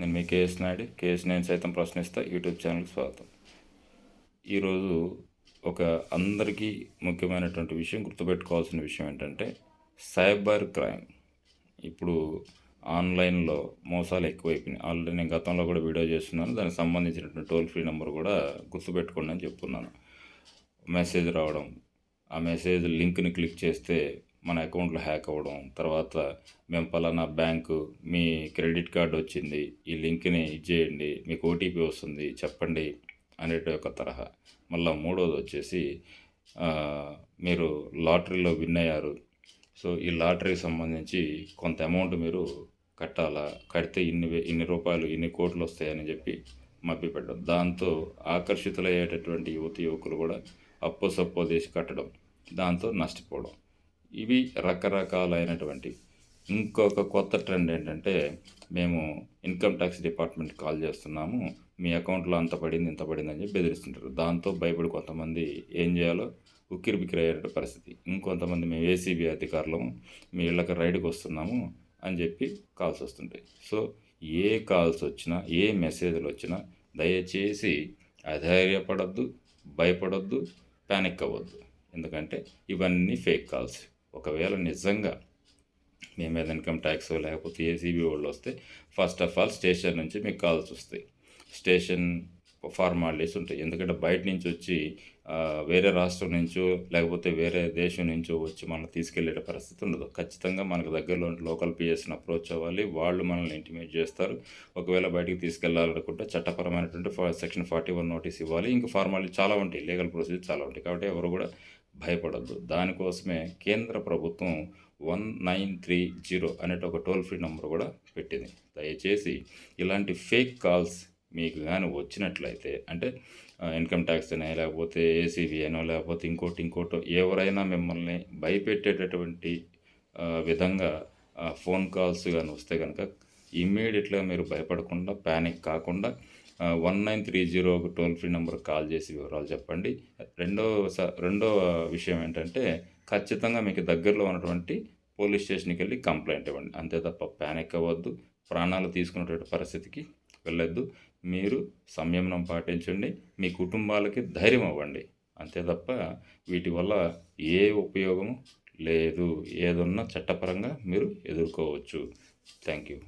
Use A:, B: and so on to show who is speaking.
A: నేను మీ KS Naidu KS నేను సైతం ప్రశ్నిస్తా యూట్యూబ్ ఛానల్కి స్వాగతం. ఈరోజు ఒక అందరికీ ముఖ్యమైనటువంటి విషయం గుర్తుపెట్టుకోవాల్సిన విషయం ఏంటంటే సైబర్ క్రైమ్. ఇప్పుడు ఆన్లైన్లో మోసాలు ఎక్కువైపోయినాయి. ఆల్రెడీ నేను గతంలో కూడా వీడియో చేస్తున్నాను. దానికి సంబంధించినటువంటి టోల్ ఫ్రీ నెంబర్ కూడా గుర్తుపెట్టుకోండి అని చెప్తున్నాను. మెసేజ్ రావడం ఆ మెసేజ్ లింక్ని క్లిక్ చేస్తే మన అకౌంట్లో హ్యాక్ అవ్వడం తర్వాత మేము పలానా బ్యాంకు మీ క్రెడిట్ కార్డు వచ్చింది ఈ లింక్ని ఇచ్చేయండి మీకు ఓటీపీ వస్తుంది చెప్పండి అనేటి ఒక తరహా. మళ్ళీ మూడోది వచ్చేసి మీరు లాటరీలో విన్ అయ్యారు. సో ఈ లాటరీకి సంబంధించి కొంత అమౌంట్ మీరు కట్టాలా? కడితే ఇన్ని ఇన్ని రూపాయలు ఇన్ని కోట్లు వస్తాయని చెప్పి మభ్యపెట్టడం. దాంతో ఆకర్షితులయ్యేటటువంటి యువతి యువకులు కూడా అప్పు సప్పో చేసి కట్టడం. దాంతో నష్టపోవడం. ఇవి రకరకాలైనటువంటి. ఇంకొక కొత్త ట్రెండ్ ఏంటంటే మేము ఇన్కమ్ ట్యాక్స్ డిపార్ట్మెంట్ కాల్ చేస్తున్నాము. మీ అకౌంట్లో అంత పడింది ఇంత పడింది అని చెప్పి బెదిరిస్తుంటారు. దాంతో భయపడి కొంతమంది ఏం చేయాలో ఉక్కిరి బిక్కిరి అయ్యేట పరిస్థితి. ఇంకొంతమంది మేము ఏసీబీ అధికారులము మీ ఇళ్ళకి రైడ్కి వస్తున్నాము అని చెప్పి కాల్స్ వస్తుంటాయి. సో ఏ కాల్స్ వచ్చినా ఏ మెసేజ్లు వచ్చినా దయచేసి అధైర్యపడద్దు భయపడొద్దు ప్యానిక్ అవ్వద్దు. ఎందుకంటే ఇవన్నీ ఫేక్ కాల్స్. ఒకవేళ నిజంగా మీ మీద ఇన్కమ్ ట్యాక్స్ లేకపోతే ఏసీబీ వాళ్ళు వస్తే ఫస్ట్ ఆఫ్ ఆల్ స్టేషన్ నుంచి మీకు కాల్స్ వస్తాయి. స్టేషన్ ఫార్మాలిటీస్ ఉంటాయి. ఎందుకంటే బయట నుంచి వచ్చి వేరే రాష్ట్రం నుంచో లేకపోతే వేరే దేశం నుంచో వచ్చి మనం తీసుకెళ్ళే పరిస్థితి ఉండదు. ఖచ్చితంగా మనకు దగ్గరలో లోకల్ పిఎస్ని అప్రోచ్ అవ్వాలి. వాళ్ళు మనల్ని ఇంటిమేట్ చేస్తారు. ఒకవేళ బయటికి తీసుకెళ్ళాలనుకుంటే చట్టపరమైనటువంటి సెక్షన్ ఫార్టీ వన్ నోటీస్ ఇవ్వాలి. ఇంకా ఫార్మాలిటీ చాలా ఉంటాయి. లీగల్ ప్రొసీజర్ చాలా ఉంటాయి. కాబట్టి ఎవరు కూడా భయపడద్దు. దానికోసమే కేంద్ర ప్రభుత్వం వన్ నైన్ త్రీ జీరో అనేట ఒక టోల్ ఫ్రీ నెంబర్ కూడా పెట్టింది. దయచేసి ఇలాంటి ఫేక్ కాల్స్ మీకు కానీ వచ్చినట్లయితే అంటే ఇన్కమ్ ట్యాక్స్ అనే లేకపోతే ఏసీబీ అనో లేకపోతే ఇంకోటి ఇంకోటో ఎవరైనా మిమ్మల్ని భయపెట్టేటటువంటి విధంగా ఫోన్ కాల్స్ కానీ వస్తే కనుక ఇమ్మీడియట్గా మీరు భయపడకుండా ప్యానిక్ కాకుండా వన్ నైన్ త్రీ జీరో ఒక టోల్ ఫ్రీ నెంబర్ కాల్ చేసి వివరాలు చెప్పండి. రెండో స- రెండో విషయం ఏంటంటే ఖచ్చితంగా మీకు దగ్గరలో ఉన్నటువంటి పోలీస్ స్టేషన్కి వెళ్ళి కంప్లైంట్ ఇవ్వండి. అంతే తప్ప ప్యానిక్ అవ్వద్దు ప్రాణాలు తీసుకున్నటువంటి పరిస్థితికి వెళ్ళొద్దు. మీరు సంయమనం పాటించండి మీ కుటుంబాలకి ధైర్యం అవ్వండి. అంతే తప్ప వీటి వల్ల ఏ ఉపయోగము లేదు. ఏదున్నా చట్టపరంగా మీరు ఎదుర్కోవచ్చు. Thank you.